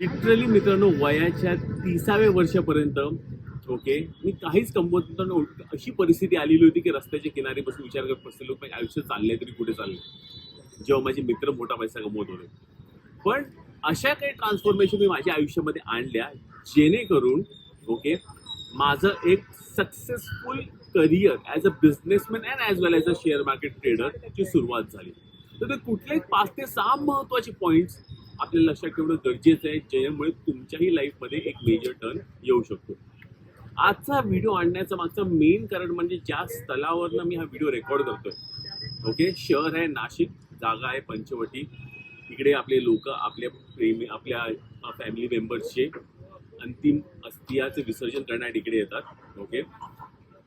Literally मित्रांनो वयाच्या तिसाव्या वर्षापर्यंत ओके मी काहीच कमवत नव्हतो अशी परिस्थिती आलेली होती की रस्त्याच्या किनारी बसून विचार करत बसले लोक माझे आयुष्य चालले तरी कुठे चालले जेव्हा माझे मित्र मोठा पैसा कमवत होते. पण अशा काही ट्रान्सफॉर्मेशन मी माझ्या आयुष्यामध्ये आणल्या जेणेकरून ओके माझं एक successful career as a businessman and as well as a share market ट्रेडरची सुरुवात झाली. तर ते कुठले पाच ते सहा महत्त्वाचे पॉईंट्स आपल्याला लक्षात ठेवणं गरजेचं आहे ज्यामुळे तुमच्याही लाईफमध्ये एक मेजर टर्न येऊ शकतो. आजचा व्हिडिओ आणण्याचं मागचं मेन कारण म्हणजे ज्या स्थलावरनं मी हा व्हिडिओ रेकॉर्ड करतोय. ओके शहर आहे नाशिक जागा आहे पंचवटी. इकडे आपले लोक आपल्या प्रेमी आपल्या फॅमिली मेंबर्सचे अंतिम अस्थियाचं विसर्जन करण्यासाठी इकडे येतात. ओके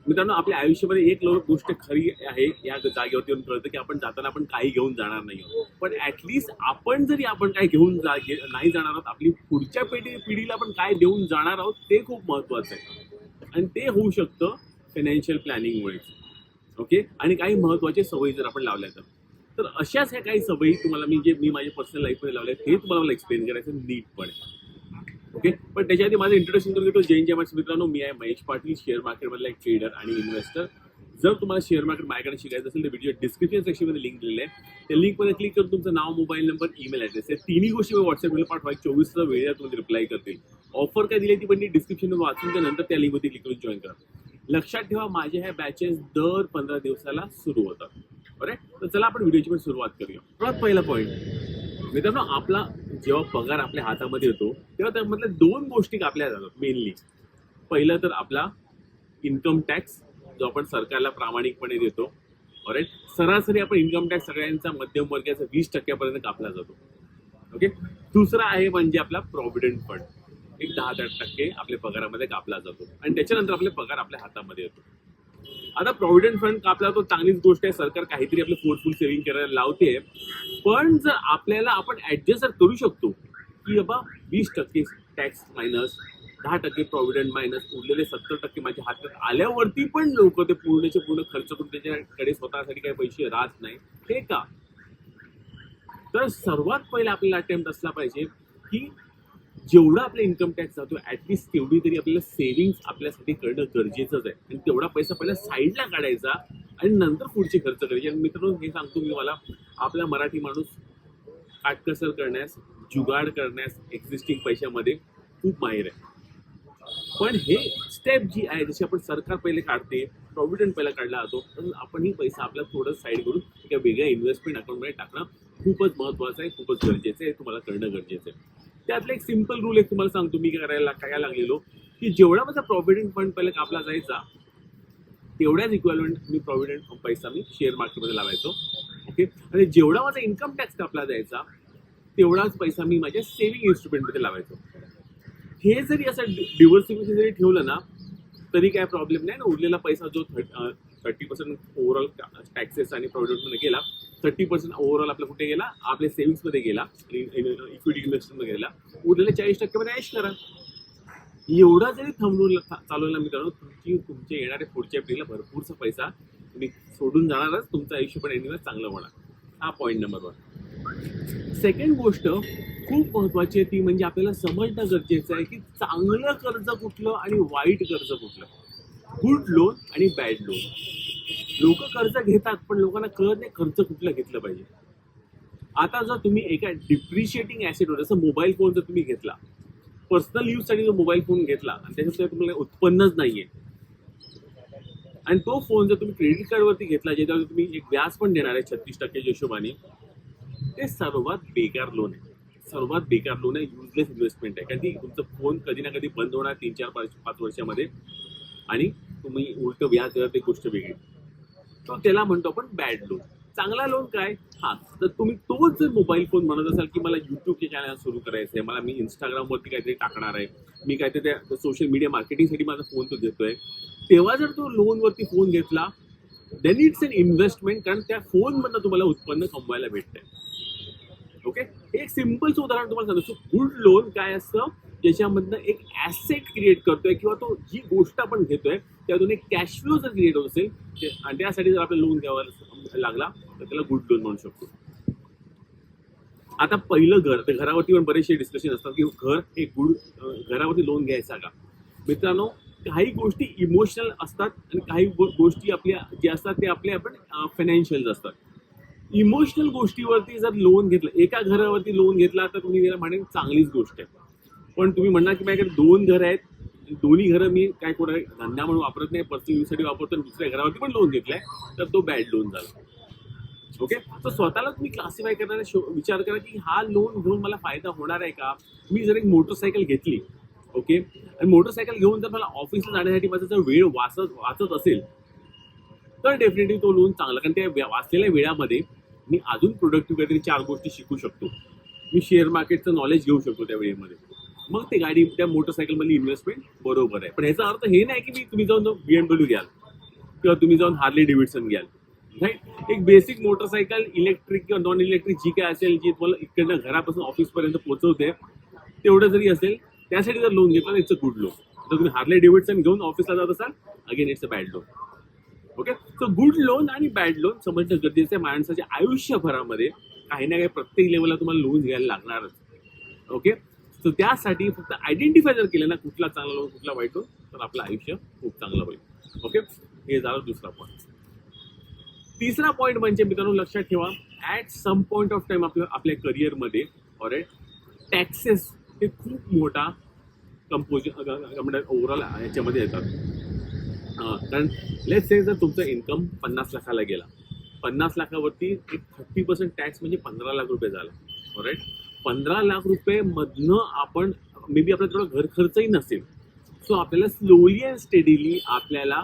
मित्रांनो आपल्या आयुष्यामध्ये एक लो- गोष्ट खरी आहे या जागेवरती येऊन कळतं की आपण जाताना आपण काही घेऊन जाणार नाही पण ऍटलिस्ट आपण जरी आपण काय घेऊन जा नाही जाणार आहोत आपली पुढच्या पिढी पिढीला आपण काय देऊन जाणार आहोत ते खूप महत्वाचं आहे. आणि ते होऊ शकतं फायनान्शियल प्लॅनिंगमुळे ओके आणि काही महत्त्वाचे सवयी जर आपण लावल्या तर. तर अशाच ह्या काही सवयी तुम्हाला मी जे मी माझ्या पर्सनल लाईफमध्ये लावल्या ते तुम्हाला मला एक्सप्लेन करायचं नीटपणे ओके? पण त्याच्या आधी माझं इंट्रोडक्शन करून देतो जैन जॅमर्स मित्रांनो. मी आहे महेश पाटील शेअर मार्केटमधला एक ट्रेडर आणि इन्व्हेस्टर जर तुम्हाला शेअर मार्केट माझ्याकडे शिकायचं असेल तर व्हिडिओ डिस्क्रिप्शन सेक्शनमध्ये लिंक दिलेली आहे. त्या लिंकमध्ये क्लिक करून तुमचं नाव मोबाईल नंबर ईमेल ॲड्रेस आहे तिन्ही गोष्टी व्हॉट्सअपला पाठवा. चोवीस तास वेळेला तुम्ही रिप्लाय करतील. ऑफर काय दिली ती पण डिस्क्रिप्शन वाचून त्यानंतर त्या लिंकवरती क्लिक करून जॉईन करा. लक्षात ठेवा माझ्या ह्या बॅचेस दर पंधरा दिवसाला सुरू होतात. बरे तर चला आपण व्हिडिओची पण सुरुवात करूया. सर्वात पहिला पॉईंट मित्रांनो आपला जेव्हा पगार आपल्या हातामध्ये येतो तेव्हा त्यामधल्या दोन गोष्टी कापल्या जातात मेनली पहिलं तर आपला इन्कम टॅक्स जो आपण सरकारला प्रामाणिकपणे देतो. ऑरेट सरासरी आपण इन्कम टॅक्स सगळ्यांचा मध्यम वर्गाचा वीस टक्क्यापर्यंत कापला जातो. ओके दुसरा आहे म्हणजे आपला प्रॉव्हिडंट फंड एक दहा दहा टक्के आपल्या पगारामध्ये कापला जातो. आणि त्याच्यानंतर आपले पगार आपल्या हातामध्ये येतो. आता प्रॉव्हिडंट फंड कापला तो चांगलीच गोष्ट आहे सरकार काहीतरी आपलं फोर्सफुल सेव्हिंग करायला लावते पण जर आपल्याला आपण ऍडजस्ट करू शकतो की बाबा वीस टक्के टॅक्स मायनस दहा टक्के प्रॉव्हिडंट मायनस उरलेले सत्तर टक्के माझ्या हातात आल्यावरती पण लोक ते पूर्णचे पूर्ण खर्च करून त्याच्याकडे स्वतःसाठी काही पैसे राहत नाही. हे का? तर सर्वात पहिला आपल्याला अटेम्प्ट असला पाहिजे की जेवढा आपला इन्कम टॅक्स जातो ऍटलिस्ट तेवढी तरी आपल्याला सेव्हिंग्स आपल्यासाठी करणं गरजेचंच आहे. आणि तेवढा पैसा पहिला साईडला काढायचा आणि नंतर पुढचे खर्च करायचे. आणि मित्रांनो हे सांगतो मी मला आपला मराठी माणूस काटकसर करण्यास जुगाड करण्यास एक्झिस्टिंग पैशामध्ये खूप माहीर आहे. पण हे स्टेप जी आहे जशी आपण सरकार पहिले काढते प्रॉव्हिडंट पहिला काढला जातो तर आपण ही पैसा आपला थोडं साईड करून एका वेगळ्या इन्व्हेस्टमेंट अकाउंटमध्ये टाकणं खूपच महत्त्वाचं आहे खूपच गरजेचं आहे तुम्हाला करणं गरजेचं आहे. त्यातला एक सिंपल रूल एक तुम्हाला सांगतो मी करायला काय लागलेलो की जेवढा माझा प्रॉव्हिडंट फंड पहिले कापला जायचा तेवढ्याच इक्वलमेंट मी प्रॉव्हिडंट पैसा मी शेअर मार्केटमध्ये लावायचो ओके आणि जेवढा माझा इन्कम टॅक्स कापला जायचा तेवढाच पैसा मी माझ्या सेव्हिंग इन्स्ट्रुमेंटमध्ये लावायचो. हे जरी असं डिव्हर्सिफिकेशन जरी ठेवलं ना तरी काय प्रॉब्लेम नाही ना उरलेला पैसा जो थर्टी पर्सेंट ओव्हरऑल टॅक्सेस आणि प्रॉव्हिडंटमध्ये गेला थर्टी पर्सेंट ओव्हरऑल आपला कुठे गेला? आपल्या सेव्हिंग्समध्ये गेला. इक्विटी इन्व्हेस्टमेंटमध्ये गेला. उरलेल्या चाळीस टक्केमध्ये ऐश करा. एवढा जरी थांबून चालवला मित्रांनो तुमची तुमच्या येणाऱ्या पुढच्या पिढीला भरपूरसा पैसा तुम्ही सोडून जाणारच. तुमचं आयुष्य पण एनिवे चांगलं होणार. हा पॉईंट नंबर वन सेकंड गोष्ट खूप महत्वाची आहे ती म्हणजे आपल्याला समजणं गरजेचं आहे की चांगलं कर्ज कुठलं आणि वाईट कर्ज कुठलं. गुड लोन आणि बॅड लोन लोक कर्ज घेतात पण लोकांना कळत नाही कर्ज कुठलं घेतलं पाहिजे. आता जर तुम्ही एका डिप्रिशिएटिंग ॲसेटवर जसं मोबाईल फोन जर तुम्ही घेतला पर्सनल यूजसाठी जो मोबाईल फोन घेतला आणि त्याच्याशिवाय तुम्हाला उत्पन्नच नाहीये. आणि तो फोन जर तुम्ही क्रेडिट कार्डवरती घेतला ज्याच्यावर तुम्ही एक व्याज पण देणार आहे छत्तीस टक्क्याच्या हिशोबाने ते सर्वात बेकार लोन आहे. सर्वात बेकार लोन आहे युजलेस इन्व्हेस्टमेंट आहे. कारण की तुमचा फोन कधी ना कधी बंद होणार तीन चार पाच पाच वर्षामध्ये. आणि तुम्ही उलट व्याज देणार ते गोष्ट वेगळी. तो त्याला म्हणतो आपण बॅड लोन चांगला लोन काय? हा तर तुम्ही तोच जर मोबाईल फोन म्हणत असाल की मला युट्यूबचे चॅनल सुरू करायचं आहे मला मी इंस्टाग्रामवरती काहीतरी टाकणार आहे मी काहीतरी त्या सोशल मीडिया मार्केटिंगसाठी माझा फोन तो देतोय तेव्हा जर तो लोनवरती फोन घेतला देन इट्स अन इन्व्हेस्टमेंट कारण त्या फोनमधनं तुम्हाला उत्पन्न कमवायला भेटतंय. ओके एक सिम्पलचं उदाहरण तुम्हाला सांगतो. गुड लोन काय असतं? ज्याच्यामधनं एक ॲसेट क्रिएट करतोय किंवा तो जी गोष्ट आपण घेतोय त्यातून एक कॅश फ्लो जर क्रिएट होत असेल आणि त्यासाठी जर आपल्याला लोन घ्यावा लागला तर त्याला गुड लोन म्हणू शकतो. आता पहिलं घर तर घरावरती पण बरेचसे डिस्कशन असतात की घर हे गुड घरावरती लोन घ्यायचा का? मित्रांनो काही गोष्टी इमोशनल असतात आणि काही गोष्टी आपल्या ज्या असतात ते आपले आपण फायनान्शियल असतात. इमोशनल गोष्टीवरती जर लोन घेतलं एका घरावरती लोन घेतला तर तुम्ही त्याला म्हणेन चांगलीच गोष्ट आहे. पण तुम्ही म्हणणार की माझ्याकडे दोन घरं आहेत दोन्ही घरं मी काय कोणा धंदा म्हणून वापरत नाही पर्सनल यूजसाठी वापरतो आणि दुसऱ्या घरावरती पण लोन घेतलाय तर तो बॅड लोन झाला. ओके तर स्वतःला तुम्ही क्लासिफाय करणारा शो विचार करा की हा लोन घेऊन मला फायदा होणार आहे का? मी जर एक मोटरसायकल घेतली ओके आणि मोटरसायकल घेऊन जर मला ऑफिसला जाण्यासाठी माझा जर वेळ वाचत वाचत असेल तर डेफिनेटली तो लोन चांगला. कारण त्या वाचलेल्या वेळामध्ये मी अजून प्रोडक्टिव्ह काहीतरी चार गोष्टी शिकू शकतो. मी शेअर मार्केटचं नॉलेज घेऊ शकतो त्या वेळेमध्ये. मग ते गाडी त्या मोटरसायकलमधली इन्व्हेस्टमेंट बरोबर आहे. पण ह्याचा अर्थ हे नाही की मी तुम्ही जाऊन बी एमडब्ल्यू घ्याल किंवा तुम्ही जाऊन हार्ली डेव्हिडसन घ्याल. राईट एक बेसिक मोटरसायकल इलेक्ट्रिक किंवा नॉन इलेक्ट्रिक जी काय असेल जी तुम्हाला इकडनं घरापासून ऑफिसपर्यंत पोहोचवते तेवढं जरी असेल त्यासाठी जर लोन घेतलं इट्स अ गुड लोन जर तुम्ही हार्ले डेव्हिडसन घेऊन ऑफिसला जात असाल again it's a bad loan okay so good loan आणि बॅड लोन समजणं गरजेचं आहे माणसाच्या आयुष्यभरामध्ये. काही ना काही प्रत्येक लेवलला तुम्हाला लोन घ्यायला लागणारच. ओके सो त्यासाठी फक्त आयडेंटिफाय जर केलं ना कुठला चांगला लोन कुठला वाईट लोन तर आपलं आयुष्य खूप चांगलं होईल. ओके हे झालं दुसरा पॉईंट तिसरा पॉईंट म्हणजे मित्रांनो लक्षात ठेवा at some point of time आपल्या आपल्या करिअरमध्ये ऑर टॅक्सेस हे खूप मोठा कंपोज ओव्हरऑल याच्यामध्ये येतात. कारण लेट से जर तुमचं इन्कम पन्नास लाखाला गेला पन्नास लाखावरती एक थर्टी पर्सेंट टॅक्स म्हणजे पंधरा लाख रुपये झाला राईट पंधरा लाख रुपये मधनं आपण मे बी आपला थोडा घर खर्चही नसेल. सो आपल्याला स्लोली अँड स्टेडीली आपल्याला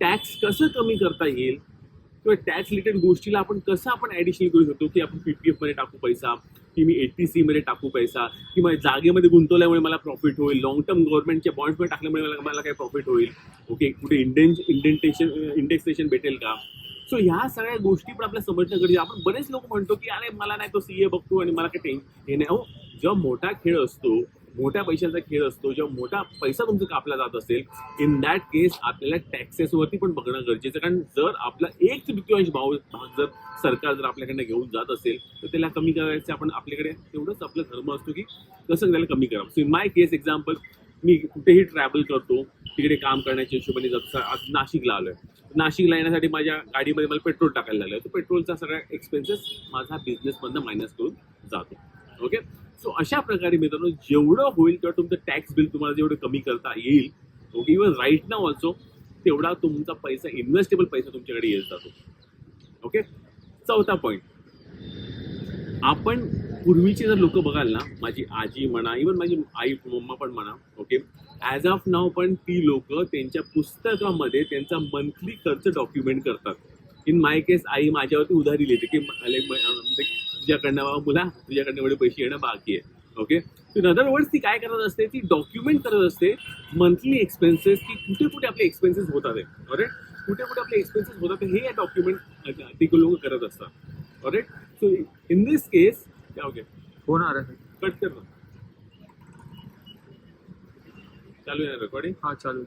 टॅक्स कसं कमी करता येईल किंवा टॅक्स रिलेटेड गोष्टीला आपण कसं आपण ॲडिशनल करू शकतो की आपण पी पी एफमध्ये टाकू पैसा की मी एटी सीमध्ये टाकू पैसा किंवा जागेमध्ये गुंतवल्यामुळे मला प्रॉफिट होईल. लॉंग टर्म गव्हर्नमेंटच्या बॉन्ड्समध्ये टाकल्यामुळे मला मला काय प्रॉफिट होईल. ओके कुठे इंडेन इंडेंटेशन इंडेक्सेशन भेटेल का? सो ह्या सगळ्या गोष्टी पण आपल्याला समजणं गरजेचं आपण बरेच लोक म्हणतो की अरे मला नाही तो सी ए बघतो आणि मला काही टेन हे नाही हो. जेव्हा मोठा खेळ असतो मोठ्या पैशाचा खेळ असतो जेव्हा मोठा पैसा तुमचा कापला जात असेल इन दॅट केस आपल्याला टॅक्सेसवरती पण बघणं गरजेचं आहे. कारण जर आपला एक तृतीयांश भाव भाग जर सरकार जर आपल्याकडनं घेऊन जात असेल तर त्याला कमी करायचं आपण आपल्याकडे तेवढंच आपला धर्म असतो की कसं त्याला कमी करावं. So in my case example मी कुठेही ट्रॅव्हल करतो तिकडे काम करण्याच्या हिशोबाने जसं आज नाशिकला आलोय. नाशिकला येण्यासाठी माझ्या गाडीमध्ये मला पेट्रोल टाकायला लागलं. तर पेट्रोलचा सगळा एक्सपेन्सेस माझा बिझनेसमधनं मायनस करून जातो. ओके सो अशा प्रकारे मित्रांनो जेवढं होईल तेवढं तुमचं टॅक्स बिल तुम्हाला जेवढं कमी करता येईल ओके इवन राईट ना ऑल्सो तेवढा तुमचा पैसा इन्व्हेस्टेबल पैसा तुमच्याकडे येत जातो. ओके चौथा पॉईंट आपण पूर्वीचे जर लोक बघाल ना माझी आजी म्हणा इवन माझी आई मम्मा पण म्हणा ओके ॲज ऑफ नाव पण ती लोक त्यांच्या पुस्तकामध्ये त्यांचा मंथली खर्च डॉक्युमेंट करतात. इन माय केस आई माझ्यावरती उधारी लिहिते की म्हणजे तुझ्याकडनं बाबा मुला तुझ्याकडनं एवढे पैसे येणं बाकी आहे. ओके इन अदर वर्ड्स ती काय करत असते? ती डॉक्युमेंट करत असते मंथली एक्सपेन्सेस की कुठे कुठे आपले एक्सपेन्सेस होतात आहे. ऑरेट कुठे कुठे आपले एक्सपेन्सेस होतात आहे, हे डॉक्युमेंट ती लोक करत असतात. Alright so in this case okay phone आ रहा है कट कर चालू आहे रेकॉर्डिंग हाँ चालू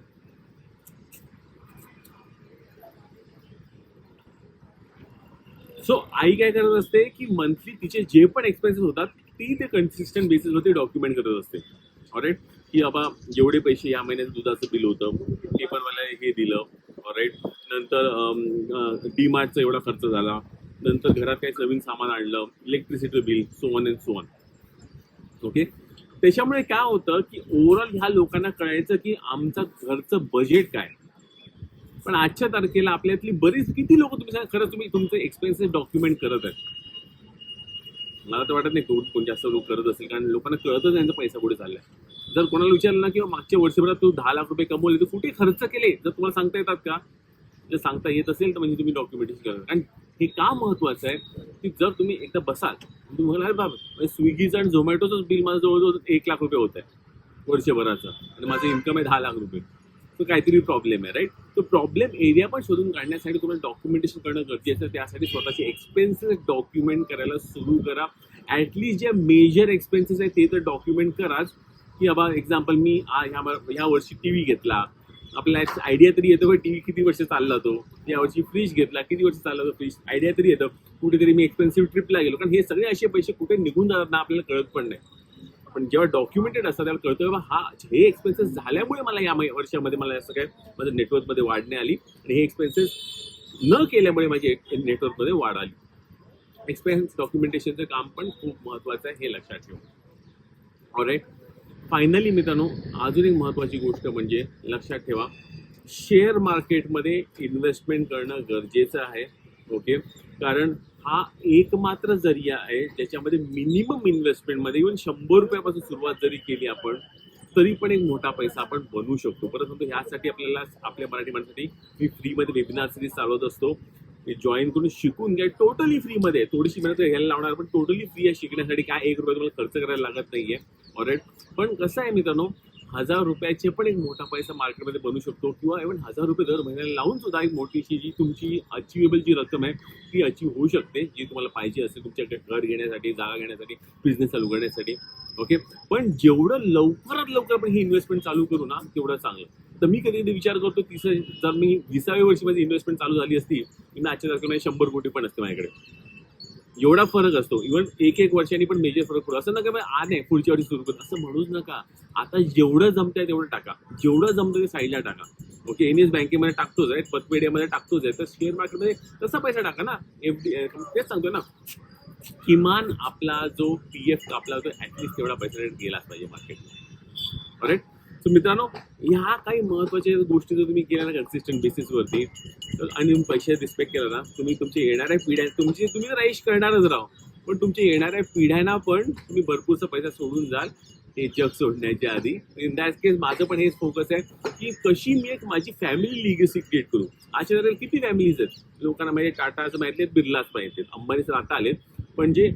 सो आई काय करत असते की मंथली तिचे जे पण एक्सपेन्सेस होतात ती ते कन्सिस्टंट बेसिसवरती डॉक्युमेंट करत असते. ऑरेट की बाबा जेवढे पैसे या महिन्यात दुधाचं बिल होतं ते पण मला हे दिलं. ऑरेट नंतर डी मार्टचा एवढा खर्च झाला. नंतर घरात काही नवीन सामान आणलं electricity bill so and so okay त्याच्यामुळे काय होतं की ओव्हरऑल ह्या लोकांना कळायचं की आमचं घरचं बजेट काय? पण आजच्या तारखेला आपल्यातली बरीच किती लोक तुम्ही सांगा खरं तुम्ही तुमचे एक्सपेन्सेस डॉक्युमेंट करत आहेत. मला तर वाटत नाही कोण कोण जास्त लोक करत असेल कारण लोकांना कळतच त्यांचा पैसा कुठे चाललाय. जर कोणाला विचारलं ना किंवा मागच्या वर्षभरात तू दहा लाख रुपये कमवले तर कुठे खर्च केले? जर तुम्हाला सांगता येतात का? जर सांगता येत असेल तर म्हणजे तुम्ही डॉक्युमेंटेशन करा कारण हे का महत्वाचं आहे? की जर तुम्ही एकदा बसाल तुम्ही म्हणाल बाबा स्विगीचं म्हणजे आणि झोमॅटोचंच बिल माझं जवळजवळ एक लाख रुपये होत आहे वर्षभराचं. आणि माझं इन्कम आहे दहा लाख रुपये. तो काहीतरी प्रॉब्लेम आहे राईट तो प्रॉब्लेम एरिया पण शोधून काढण्यासाठी तुम्हाला डॉक्युमेंटेशन करणं गरजेचं आहे. त्यासाठी स्वतःचे एक्सपेन्सेस डॉक्युमेंट करायला सुरू करा. ॲटलीस्ट जे मेजर एक्सपेन्सेस आहेत ते तर डॉक्युमेंट कराच. की बाबा एक्झाम्पल मी ह्या ह्या वर्षी टी व्ही घेतला. आपल्याला आयडिया तरी येतो टीव्ही किती वर्ष चालला तो? यावर्षी फ्रीज घेतला. किती वर्ष चालला तो फ्रीज आयडिया तरी येतं. कुठेतरी मी एक्सपेन्सिव्ह ट्रिपला गेलो. कारण हे सगळे असे पैसे कुठे निघून जातात ना आपल्याला कळत पण नाही. पण जेव्हा डॉक्युमेंटेड असतात त्याला कळतं बाबा हा हे एक्सपेन्सेस झाल्यामुळे मला या वर्षामध्ये मला असं काय माझं नेटवर्कमध्ये वाढणे आली आणि हे एक्सपेन्सेस न केल्यामुळे माझी नेटवर्कमध्ये वाढ आली. एक्सपेन्स डॉक्युमेंटेशनचं काम पण खूप महत्त्वाचं आहे हे लक्षात ठेवा. ऑलराईट फायनली मित्रांनो अजून एक महत्त्वाची गोष्ट म्हणजे लक्षात ठेवा शेअर मार्केटमध्ये इन्व्हेस्टमेंट करणं गरजेचं आहे ओके कारण हा एकमात्र जरिया आहे ज्याच्यामध्ये मिनिमम इन्व्हेस्टमेंटमध्ये इव्हन शंभर रुपयापासून सुरुवात जरी केली आपण तरी पण एक मोठा पैसा आपण बनवू शकतो. परंतु ह्यासाठी आपल्याला आपल्या मराठी माणसाठी मी फ्रीमध्ये वेबिनार सिरीज चालवत असतो. जॉईन करून शिकून घ्या. टोटली फ्रीमध्ये थोडीशी मेहनत घ्यायला लावणार पण टोटली फ्री आहे शिकण्यासाठी. काय एक रुपया तुम्हाला खर्च करायला लागत नाहीये. ऑरेट पण कसं आहे मित्रांनो हजार रुपयाचे पण एक मोठा पैसा मार्केटमध्ये बनू शकतो किंवा इव्हन हजार रुपये दर महिन्याला लावून सुद्धा एक मोठीशी जी तुमची अचिवेबल जी रक्कम आहे ती अचीव होऊ शकते जी तुम्हाला पाहिजे असेल तुमच्याकडे घर घेण्यासाठी जागा घेण्यासाठी बिझनेस चालू करण्यासाठी. ओके पण जेवढं लवकरात लवकर आपण ही इन्व्हेस्टमेंट चालू करू ना तेवढं चांगलं. तर मी कधी कधी विचार करतो तिस जर मी विसाव्या वर्षी माझी इन्व्हेस्टमेंट चालू झाली असती मी आजच्या तारखेला शंभर कोटी पण असते माझ्याकडे. एवढा फरक असतो. इव्हन एक एक वर्षांनी पण मेजर फरक पडतो. असं नका बा, आ नाही पुढच्या वर्षी सुरू करत असं म्हणूच नका. आता जेवढं जमतंय तेवढं टाका. जेवढं जमतं ते साईडला टाका. ओके एन एस बँकेमध्ये टाकतोच आहे पतपेढ्यामध्ये टाकतोच आहे तर शेअर मार्केटमध्ये तसा पैसा टाका ना. एफ डी तेच सांगतो ना. किमान आपला जो पी एफ आपला जो ऍटलिस्ट तेवढा पैसा गेलाच पाहिजे मार्केटमध्ये राईट सो मित्रांनो ह्या काही महत्त्वाच्या गोष्टी जर तुम्ही केल्या ना कन्सिस्टंट बेसिसवरती तर आणि पैसे रिस्पेक्ट केला ना तुम्ही तुमच्या येणाऱ्या पिढ्या तुमची तुम्ही तर आयुष करणारच राहा. पण तुमच्या येणाऱ्या पिढ्यांना पण तुम्ही भरपूरसा पैसा सोडून जाल हे जग सोडण्याच्या आधी. इन दॅट केस माझं पण हेच फोकस आहे की कशी मी एक माझी फॅमिली लिगसी क्रिएट करू. अशा तऱ्हेने किती फॅमिलीज आहेत? लोकांना माहिती टाटाचं माहिती आहेत बिर्लाच माहिती आहेत अंबानीचं आता आलेत. पण जे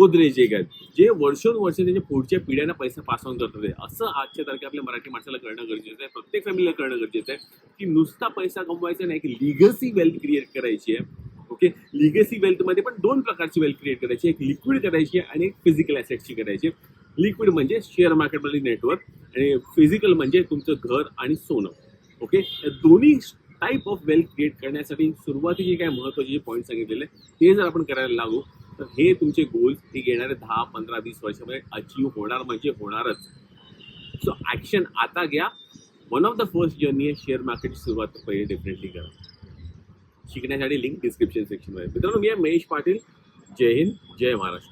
गोदरेज एक आहेत जे वर्षोनुवर्ष त्यांच्या पुढच्या पिढ्यांना पैसा पास ऑन करतात आहे. असं आजच्या तारखे आपल्या मराठी माणसाला करणं गरजेचं आहे प्रत्येक फॅमिलीला करणं गरजेचं आहे की नुसता पैसा कमवायचा नाही की लिगसी वेल्थ क्रिएट करायची आहे. ओके लिगसी वेल्थमध्ये पण दोन प्रकारची वेल्थ क्रिएट करायची एक लिक्विड करायची आहे आणि एक फिजिकल ॲसेटची करायची लिक्विड म्हणजे शेअर मार्केटमधली नेटवर्क आणि फिजिकल म्हणजे तुमचं घर आणि सोनं. ओके दोन्ही टाईप ऑफ वेल्थ क्रिएट करण्यासाठी सुरुवातीचे काय महत्त्वाचे जे पॉईंट सांगितलेले ते जर आपण करायला लागू तर हे तुमचे गोल्स हे येणारे दहा पंधरा वीस वर्षामध्ये अचीव होणार म्हणजे होणारच. सो ॲक्शन आता घ्या. One of the first journey आहे शेअर मार्केटची सुरुवात. पहिले डेफिनेटली करा. शिकण्यासाठी लिंक डिस्क्रिप्शन सेक्शनमध्ये मित्रांनो मी आहे महेश पाटील. जय हिंद जय महाराष्ट्र.